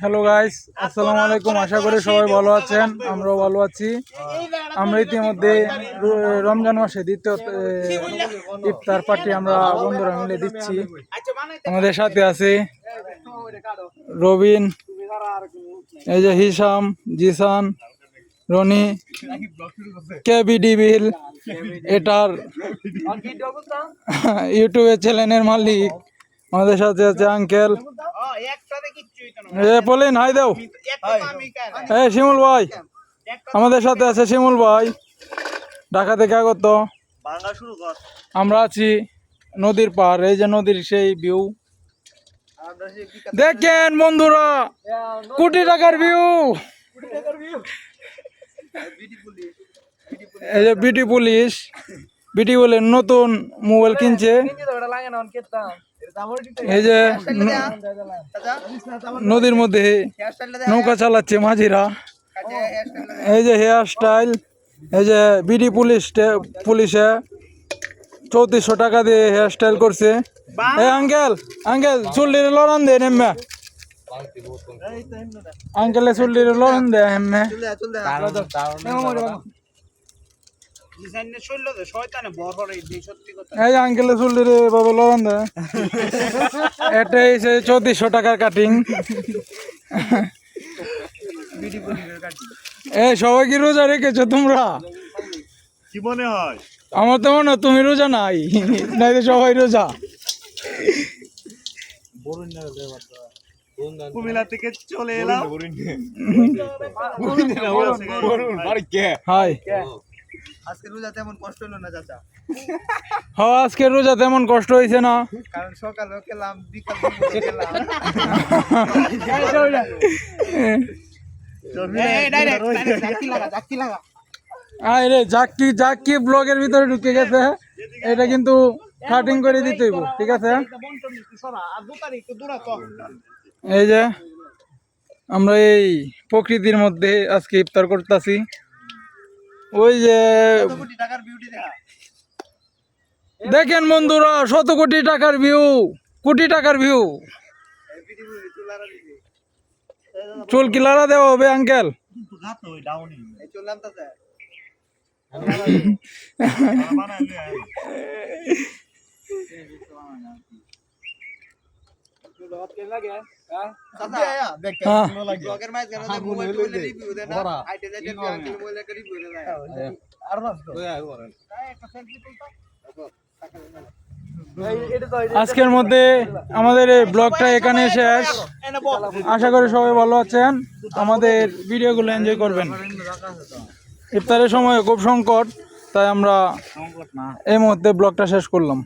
Hello guys আসসালামু আলাইকুম আশা করি সবাই ভালো আছেন আমরাও ভালো আছি আমরা ইতিমধ্যে রমজান মাসে দ্বিতীয় ইফতার পার্টি আমরা বন্ধুরা মিলে দিচ্ছি আমাদের সাথে আছে রবিন এই যে হিসাম জিসান রনি কেবিডি বিল এটার ইউটিউবের চ্যানেলের মালিক। আমাদের সাথে আছে আঙ্কেল এ বলেন হাই দাও। এ শিমুল ভাই। আমাদের সাথে আছে শিমুল ভাই। ঢাকা থেকে আগত আমরা আছি নদীর পার এই যে নদীর সেই ভিউ। দেখেন বন্ধুরা কোটি টাকার ভিউ। এই যে বিটি পুলিশ বিটি বলে নতুন মোবাইল কিনছে। এই যে নদীর মধ্যে নৌকা চালাচ্ছে মাঝিরা। এই যে হেয়ার স্টাইল এই যে বিডি পুলিশ পুলিশে চৌত্রিশশো টাকা দিয়ে হেয়ার স্টাইল করছে। এই আঙ্কেল আঙ্কেল চুল্লির লড়ান দে নেমে। আঙ্কেলে চুল্লির লড়ান দে হেমে এই আঙ্কেলে চুল্লির বাবা লড়ান দে। এটা চৌত্রিশশো টাকার কাটিং এই সবাই কি রোজা রেখেছো তোমরা? কি মনে হয়? আমার তো মনে তুমি রোজা নাই নাই তো সবাই রোজা। কুমিল্লা থেকে চলে এলাম। হাই। আজকে রোজা তেমন কষ্ট হলো না চাচা? হ্যাঁ আজকে রোজা তেমন কষ্ট হয়েছে না। কারণ সকালেও খেলাম বিকাল খেলাম আয় রে জাক্কি জাক্কি ব্লগের ভিতরে ঢুকে গেছে এটা কিন্তু কাটিং করে দিতে ঠিক আছে? এই যে আমরা এই প্রকৃতির মধ্যে আজকে ইফতার করতেছি। ওই যে দেখেন বন্ধুরা শত কোটি টাকার ভিউ কোটি টাকার ভিউ চুল কি লাড়া দেওয়া হবে আঙ্কেল আজকের মধ্যে আমাদের এই ব্লগটা এখানে শেষ। আশা করি সবাই ভালো আছেন। আমাদের ভিডিওগুলো এনজয় করবেন। ইফতারের সময় খুব সংকট তাই আমরা এই মুহূর্তে ব্লগটা শেষ করলাম।